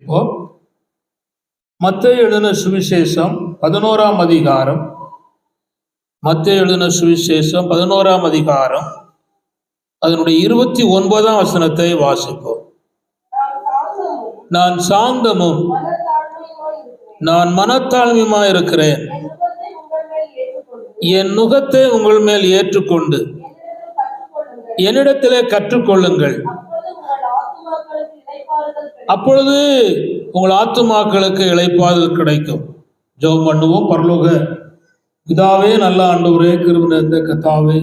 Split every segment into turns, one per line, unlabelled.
இப்போ மத்திய எழுதின சுவிசேஷம் பதினோராம் அதிகாரம். மத்த எழுதின சுவிசேஷம் பதினோராம் அதிகாரம். அதனுடைய இருபத்தி ஒன்பதாம் வசனத்தை வாசிப்போம். நான் சாந்தமும் நான் மனத்தாழ்மையுமா இருக்கிறேன். என் நுகத்தை உங்கள் மேல் ஏற்றுக்கொண்டு என்னிடத்திலே கற்றுக்கொள்ளுங்கள். அப்பொழுது உங்கள் ஆத்துமாக்களுக்கு இளைப்பாறுதல் கிடைக்கும். ஜெபம் பண்ணுவோம். பரலோக பிதாவே நல்ல ஆண்டவரே கிருப நிறைந்த கத்தாவே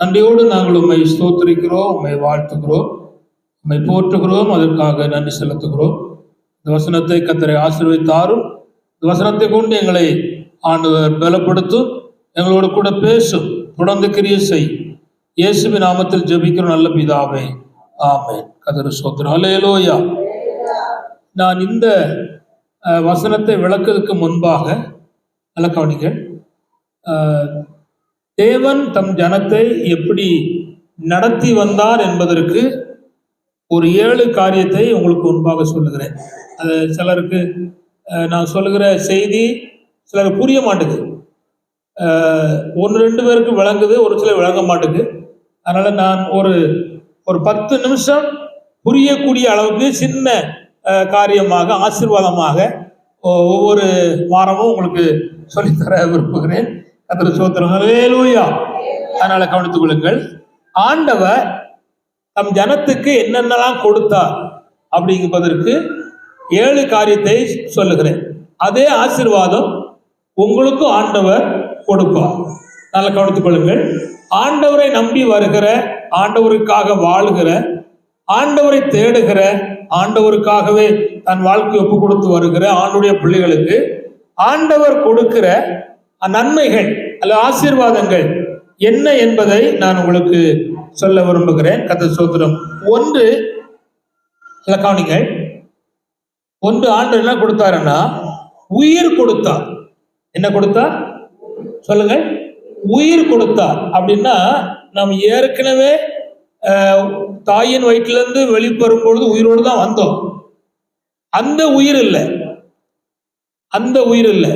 நன்றியோடு நாங்கள் உண்மை ஸ்தோத்திரிக்கிறோம் உண்மை வாழ்த்துகிறோம் உண்மை போற்றுகிறோம் அதற்காக நன்றி செலுத்துகிறோம். இந்த வசனத்தை கத்தரை ஆசீர்வதித்தாரும் இந்த வசனத்தை கொண்டு எங்களை ஆண்டவர் பலப்படுத்தும் எங்களோடு கூட பேசும் தொடர்ந்து கிரியை செய். இயேசுவின் நாமத்தில் ஜெபிக்கிற நல்ல பிதாவே. ஆமேன். கதறு சோத்திரம் நான் இந்த வசனத்தை விளக்குவதற்கு முன்பாக நல்ல கவனிக்க தேவன் தம் ஜனத்தை எப்படி நடத்தி வந்தார் என்பதற்கு ஒரு ஏழு காரியத்தை உங்களுக்கு முன்பாக சொல்லுகிறேன். அது சிலருக்கு நான் சொல்லுகிற செய்தி சிலருக்கு புரிய மாட்டேங்குது ஒன்று ரெண்டு பேருக்கு விளங்குது ஒரு சிலர் விளங்க மாட்டேங்குது அதனால் நான் ஒரு ஒரு பத்து நிமிஷம் புரியக்கூடிய அளவுக்கு சின்ன காரியமாக ஆசிர்வாதமாக ஒவ்வொரு வாரமும் உங்களுக்கு சொல்லித்தர விரும்புகிறேன். கத்திர சோத்திரம் வேலூயா அதனால கவனித்துக் கொள்ளுங்கள். ஆண்டவர் தம் ஜனத்துக்கு என்னென்னலாம் கொடுத்தார் அப்படிங்கிறதற்கு ஏழு காரியத்தை சொல்லுகிறேன். அதே ஆசீர்வாதம் உங்களுக்கும் ஆண்டவர் கொடுப்பார். நல்லா கவனித்துக் கொள்ளுங்கள். ஆண்டவரை நம்பி வருகிற ஆண்டவருக்காக வாழுகிற ஆண்டவரை தேடுகிற ஆண்டவருக்காகவே தன் வாழ்க்கை ஒப்பு கொடுத்து வருகிற ஆண்டுடைய பிள்ளைகளுக்கு ஆண்டவர் கொடுக்கிற நன்மைகள் அல்ல ஆசீர்வாதங்கள் என்ன என்பதை நான் உங்களுக்கு சொல்ல விரும்புகிறேன். கத்த சோத்திரம் ஒன்று இல்ல கவனிங்கள் ஒன்று ஆண்டு என்ன கொடுத்தாருன்னா உயிர் கொடுத்தார். என்ன கொடுத்தார்? சொல்லுங்கள். உயிர் கொடுத்தார். அப்படின்னா நாம் ஏற்கனவே தாயின் வயிற்றிலிருந்து வெளிப்படும் பொழுது உயிரோடு தான் வந்தோம். அந்த உயிர் இல்லை. அந்த உயிர் இல்லை.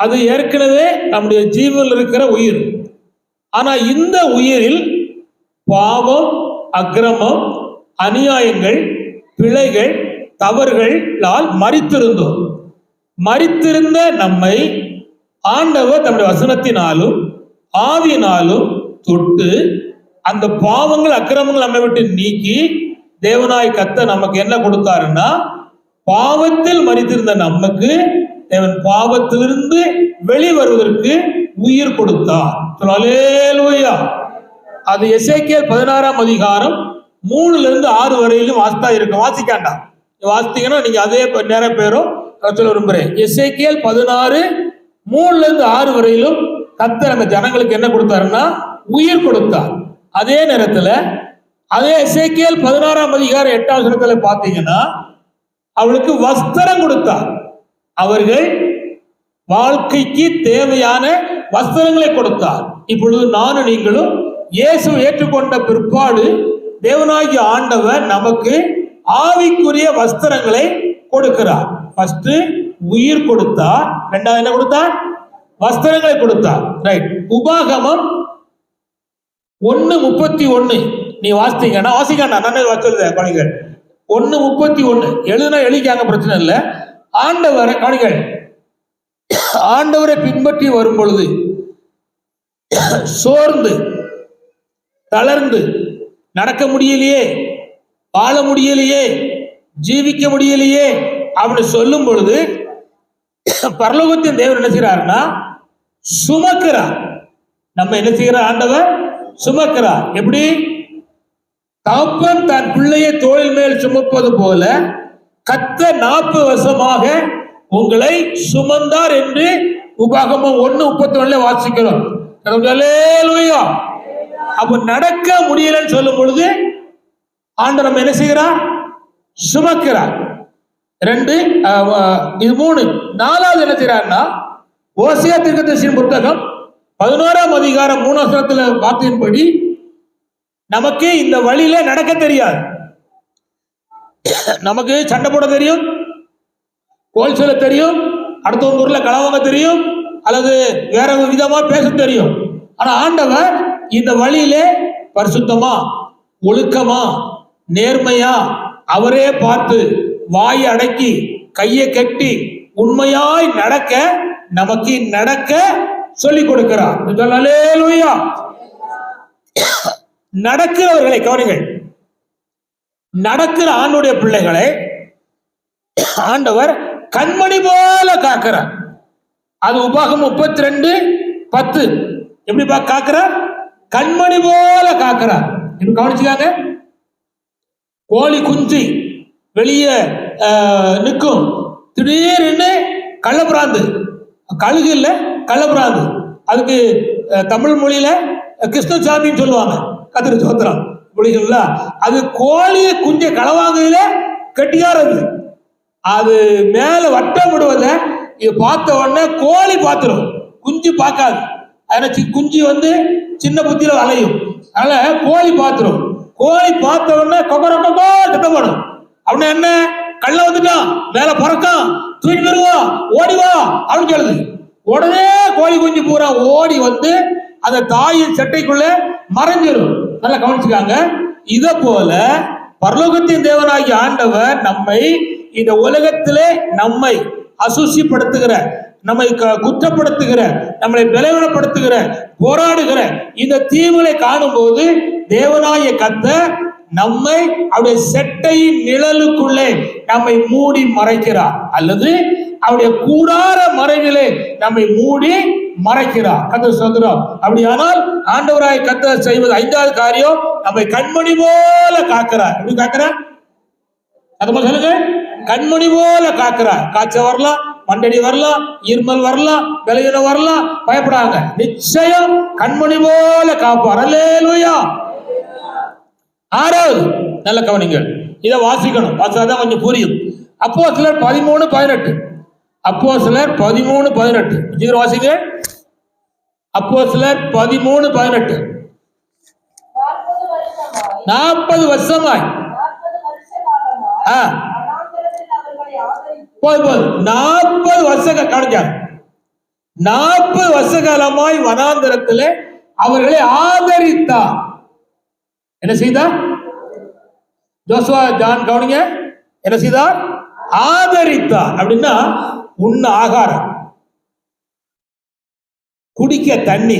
அது ஏற்கனவே நம்முடைய ஜீவனில் இருக்கிற உயிர். ஆனா இந்த உயிரில் பாவம் அக்கிரமம் அநியாயங்கள் பிழைகள் தவறுகளால் மறித்திருந்தோம். மறித்திருந்த நம்மை ஆண்டவர் தம்முடைய வசனத்தினாலும் ஆவியினாலும் தொட்டு அந்த பாவங்கள் அக்கிரமங்கள் நம்மை விட்டு நீக்கி தேவனாய் கத்த நமக்கு என்ன கொடுத்தாருன்னா பாவத்தில் மறித்திருந்த நமக்கு தேவன் பாவத்திலிருந்து வெளிவருவதற்கு உயிர் கொடுத்தார். சொல்லுங்க, அது எசேக்கியேல் பதினாறாம் அதிகாரம் மூணுல இருந்து ஆறு வரையிலும் வாசித்தா இருக்கும். வாசிக்காண்டா? வாசித்தீங்கன்னா நீங்க அதே நேரம் பேரும் சொல்ல விரும்புறேன். எஸ்ஐகேல் பதினாறு மூணுல இருந்து ஆறு வரையிலும் கத்தர் அந்த ஜனங்களுக்கு என்ன கொடுத்தாருன்னா உயிர் கொடுத்தார். அதே நேரத்துல அதே எசேக்கியேல் பதினாறாம் அதிகாரம் எட்டாவது இடத்துல பார்த்தீங்கன்னா அவளுக்கு வஸ்திரம் கொடுத்தார். அவர்கள் வாழ்க்கைக்கு தேவையான வஸ்திரங்களை கொடுத்தார். இப்பொழுது நானும் நீங்களும் இயேசு ஏற்றுக்கொண்ட பிற்பாடு தேவனாகிய ஆண்டவர் நமக்கு ஆவிக்குரிய வஸ்திரங்களை கொடுக்கிறார். ஃபர்ஸ்ட் உயிர் கொடுத்தார். ரெண்டாவது என்ன கொடுத்தார்? வஸ்திரங்களை கொடுத்தார். ரைட் உபாகமம் ஒன்று முப்பத்தி ஒன்று நீ வாசித்தீங்கன்னா வாசிக்காண்டா நான் வச்சிருந்த கணிகள் ஒன்று முப்பத்தி ஒன்று எழுதுனா எழுதிக்காங்க பிரச்சனை இல்லை. ஆண்டவரை கணிகள் ஆண்டவரை பின்பற்றி வரும் பொழுது சோர்ந்து தளர்ந்து நடக்க முடியலையே வாழ முடியலையே ஜீவிக்க முடியலையே அப்படின்னு சொல்லும் பொழுது பரலோகத்தின் தேவன் என்ன செய்கிறாருன்னா சுமக்கிறார். நம்ம என்ன செய்கிற ஆண்டவர் சுமக்கிறார். எப்படி? தகப்பன் தன் பிள்ளையை தோளில் மேல் சுமப்பது போல கத்த நாற்பது வருஷமாக உங்களை சுமந்தார் என்று உபாகமம் ஒண்ணு முப்பத்தி ஒண்ணுல வாசிக்கிறோம் அப்ப நடக்க முடியலன்னு சொல்லும் பொழுது ஆண்டவர் நம்ம என்ன செய்கிறார்? சுமக்கிறார். ரெண்டு இது மூணு. நாலாவது என்ன செய்யறாருன்னா ஓசியா திருக்கதர்சியின் புத்தகம் பதினோராம் அதிகாரம் மூணாசனத்துல வார்த்தையின்படி நமக்கு இந்த வழியில நடக்க தெரியாது. நமக்கு சண்டை போட தெரியும் கோல் சொல்ல தெரியும் அடுத்தவங்க ஊர்ல கலவங்க தெரியும் அல்லது வேற விதமா பேச தெரியும். ஆனா ஆண்டவர் இந்த வழியிலே பரிசுத்தமா ஒழுக்கமா நேர்மையா அவரே பார்த்து வாயை அடக்கி கையை கட்டி உண்மையாய் நடக்க நமக்கு நடக்க சொல்லிக் கொடுக்கிறார். நடக்கிறவர்களை கவனிங்கள் நடக்கிற ஆண்டுடைய பிள்ளைகளை ஆண்டவர் கண்மணி போல காக்கிறார். அது உபாகம் முப்பத்தி ரெண்டு பத்து. எப்படி காக்கிறார்? கண்மணி போல காக்கிறார். இப்ப கவனிச்சுக்காங்க. கோழி குஞ்சு வெளியே நிற்கும். திடீர்னு கள்ளப்பிராந்து. கழுகு இல்லை. கள்ளப்பிராந்து அதுக்கு தமிழ் மொழியில கிருஷ்ணசாமின்னு சொல்லுவாங்க. கத்திரி சோத்திரம் மொழிகள்ல. அது கோழி குஞ்ச களவாங்கையில கெட்டியாரது அது. மேல வட்டம் விடுவத இது பார்த்த உடனே கோழி பார்த்துரும். குஞ்சு பார்க்காது. அதனால குஞ்சு வந்து சின்ன புத்தியில அலையும் அதனால கோழி பார்த்துரும். கோழி பார்த்த உடனே கொக்கர திட்டப்படும். சத்தம் அப்படின்னா என்ன? கள்ள வந்துட்டான். மேல பறக்கான். தூக்கிட்டு வருவான். ஓடிவா அப்படின்னு சொல்லுது. உடனே கோழி குஞ்சு பூரா ஓடி வந்து அந்த தாயின் செட்டைக்குள்ள மறைஞ்சிடும் நல்லா கவனிச்சுக்காங்க. இத போல பரலோகத்தின் தேவனாகிய ஆண்டவர் நம்மை இந்த உலகத்திலே நம்மை அசூசிப்படுத்துகிற நம்மை க- குற்றப்படுத்துகிற நம்மளை பலவீனப்படுத்துகிற போராடுகிற இந்த தீவுகளை காணும்போது தேவனாய கத்த நம்மை அவருடைய செட்டையின் நிழலுக்குள்ளே நம்மை மூடி மறைக்கிறார். அல்லது அவருடைய கூடார மறைவிலே நம்மை மூடி மறைக்கிறார். கத்த சொல்கிறோம் அப்படியானால் ஆண்டவராய் கத்த செய்வது ஐந்தாவது காரியம் நம்மை கண்மணி போல காக்கிறார். எப்படி காக்கிறார்? அது சொல்லுங்க. கண்மணி போல காக்கிறார். காய்ச்சல் வரலாம் மண்டடி வரலாம் இருமல் வரலாம் விளையினம் வரலாம் பயப்படாங்க நிச்சயம் கண்மணி போல காப்பார். அல்லேலுயா. ஆறாவது நல்ல கவனிங்கள் இதை வாசிக்கணும். வாசிச்சாதான் கொஞ்சம் புரியும். அப்போ சிலர் பதிமூணு பதினெட்டு. அப்போ சிலர் பதிமூணு பதினெட்டு. சீக்கிரம் வாசிங்க. அப்போ சிலர் பதிமூணு பதினெட்டு.
நாற்பது வருஷமாய்.
நாற்பது
வருஷ
போய் போய் நாற்பது வருஷ கவனிச்சாங்க நாற்பது வருஷ காலமாய் வனாந்திரத்திலே அவர்களை ஆதரித்தார். என்ன செய்தார் ஜோசுவா ஜான் கவனிங்க. என்ன செய்தார் ஆதரித்தார். அப்படின்னா உண்ண ஆகாரம். குடிக்க தண்ணி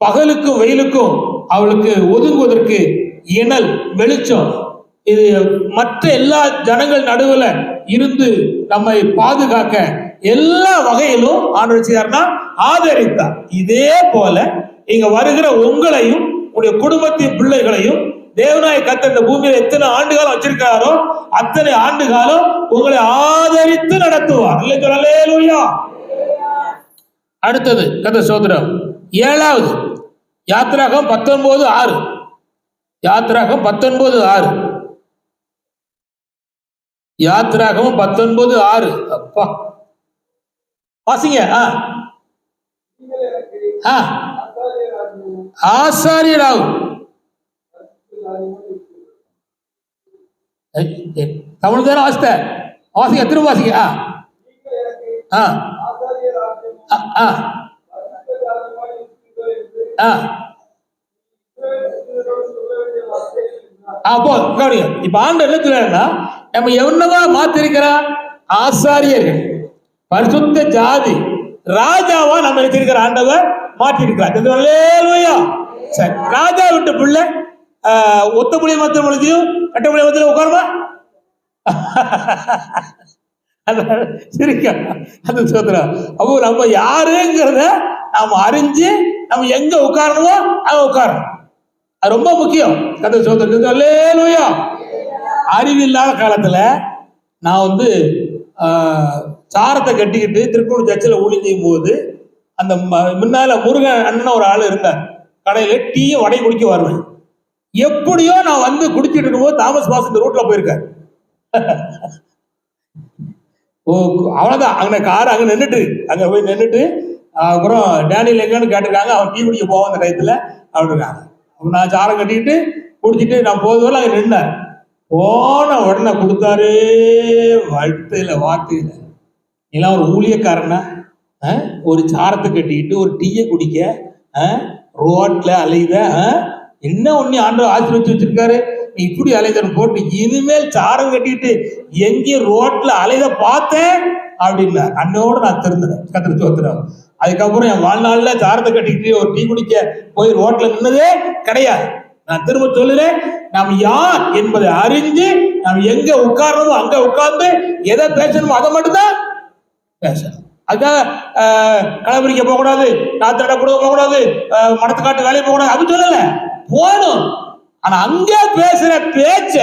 பகலுக்கும் வெயிலுக்கும் அவளுக்கு ஒதுங்குவதற்கு இணல் வெளிச்சம். இது மற்ற எல்லா ஜனங்கள் நடுவில் இருந்து நம்மை பாதுகாக்க எல்லா வகையிலும் ஆண்டு செய்தார்னா ஆதரித்தார். இதே போல இங்க வருகிற உங்களையும் உங்களுடைய குடும்பத்தின் பிள்ளைகளையும் தேவனாய கத்த இந்த பூமியில எத்தனை ஆண்டு காலம் வச்சிருக்காரோ அத்தனை ஆண்டு காலம் உங்களை ஆதரித்து நடத்துவார். அல்லேலூயா. அடுத்தது கத சோதரம் ஏழாவது யாத்திராகம் பத்தொன்பது ஆறு. யாத்திராகம் பத்தொன்பது ஆறு. யாத்திராகம் பத்தொன்பது ஆறு. அப்பா. வாசிங்க ஆ. ஆ. ஆசாரியராகும். தமிழ் தானே வாசித்த வாசிங்க திரும்ப வாசிக்க ஆ. ஆ. ஆ, கவனிங்க இப்ப ஆண்டு என்ன சொல்றாருன்னா நம்ம என்னவா மாத்திருக்கிறா ஆசாரியர்கள் பரிசுத்த ஜாதி ராஜாவா நம்ம வச்சிருக்கிற ஆண்டவர் மாற்றிருக்கிறார் சரி ராஜா விட்டு பிள்ளை ஒத்த புளிய மாத்திரம் முடிஞ்சும் கட்ட புளிய மாத்திரம் உட்காருமா? அந்த அந்த அப்போ நம்ம யாருங்கிறத நாம அறிஞ்சு நம்ம எங்க உட்காரணுமோ அங்க உட்காரணும். அது ரொம்ப முக்கியம். கதை சோதரம் அல்லேலூயா. அறிவில்லாத காலத்துல நான் வந்து சாரத்தை கட்டிக்கிட்டு திருப்பூர் சர்ச்சில் ஊழி செய்யும் போது அந்த ம- முன்னால முருகன் அண்ணன் ஒரு ஆள் இருந்தார். கடையில் டீயும் வடை குடிக்க வருவேன். எப்படியோ நான் வந்து குடிச்சிட்டு இருக்கும்போது தாமஸ் வாஸ் இந்த ரூட்ல போயிருக்கேன் ஓ அவ்வளவுதான். அங்கே கார் அங்கே நின்றுட்டு அங்கே போய் நின்றுட்டு அப்புறம் டேனியில் எங்கன்னு கேட்டிருக்காங்க. அவன் டீ குடிக்க போவான் அந்த டயத்தில். அப்படின்றாங்க. நான் சாரம் கட்டிக்கிட்டு குடிச்சிட்டு நான் போது வரல அங்க நின்னேன். போன உடனே கொடுத்தாரு வாழ்த்தையில் வார்த்தையில் நீலாம் ஒரு ஊழியக்காரனா? ஆ? ஒரு சாரத்தை கட்டிக்கிட்டு ஒரு டீயை குடிக்க ஆ? அலையுத ஆ? என்ன ஒண்ணு ஆண்டவர் ஆசீர்வச்சு வச்சிருக்காரு? நீ இப்படி அலைதன் போட்டு இனிமேல் சாரம் கட்டிட்டு எங்கேயும் ரோட்ல அலைத பார்த்தேன் அப்படின்னா அன்னோட நான் திருந்தேன் கத்திர சோத்துறேன் அதுக்கப்புறம் என் வாழ்நாள்ல சாரத்தை கட்டிக்கிட்டு ஒரு டீ குடிக்க போய் ரோட்ல நின்னதே கிடையாது. நான் திரும்ப சொல்லுறேன் நாம் யார் என்பதை அறிஞ்சு நாம் எங்க உட்காரணுமோ அங்க உட்கார்ந்து எதை பேசணுமோ அதை மட்டும்தான் பேசணும். அதுக்காக ஆஹ், போகக்கூடாது நாத்தட கூட போகக்கூடாது ஆஹ், மடத்து காட்டு வேலையை போகக்கூடாது அப்படி சொல்லலை. போகணும். ஆனா அங்க பேசுற பேச்ச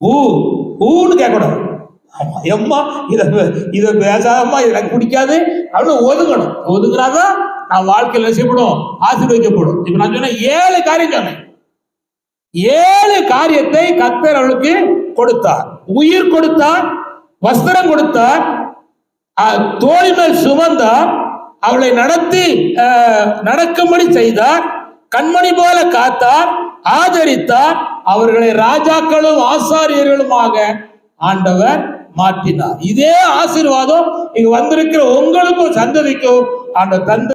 ஊ ஊன்னு கேட்கணும். ஆமா எம்மா இத இத பேசாதம்மா இது எனக்கு பிடிக்காது அப்படின்னு ஒதுங்கணும். ஒதுங்குறாதான் நான் வாழ்க்கையில் செய்யப்படும்? ஆசீர்வதிக்கப்படும். இப்ப நான் சொன்னேன் ஏழு காரியம் சொன்னேன். ஏழு காரியத்தை கத்தர் அவளுக்கு கொடுத்தார். உயிர் கொடுத்தார் வஸ்திரம் கொடுத்தார் அஹ், சுமந்தார் அவளை நடத்தி நடக்கும்படி செய்தார். கண்மணி போல காத்தார் ஆதரித்தார் அவர்களை ராஜாக்களும் ஆசாரியர்களுமாக ஆண்டவர் மாற்றினார். இதே ஆசீர்வாதம் இங்க வந்திருக்கிற உங்களுக்கும் சந்ததிக்கும் அந்த தந்தை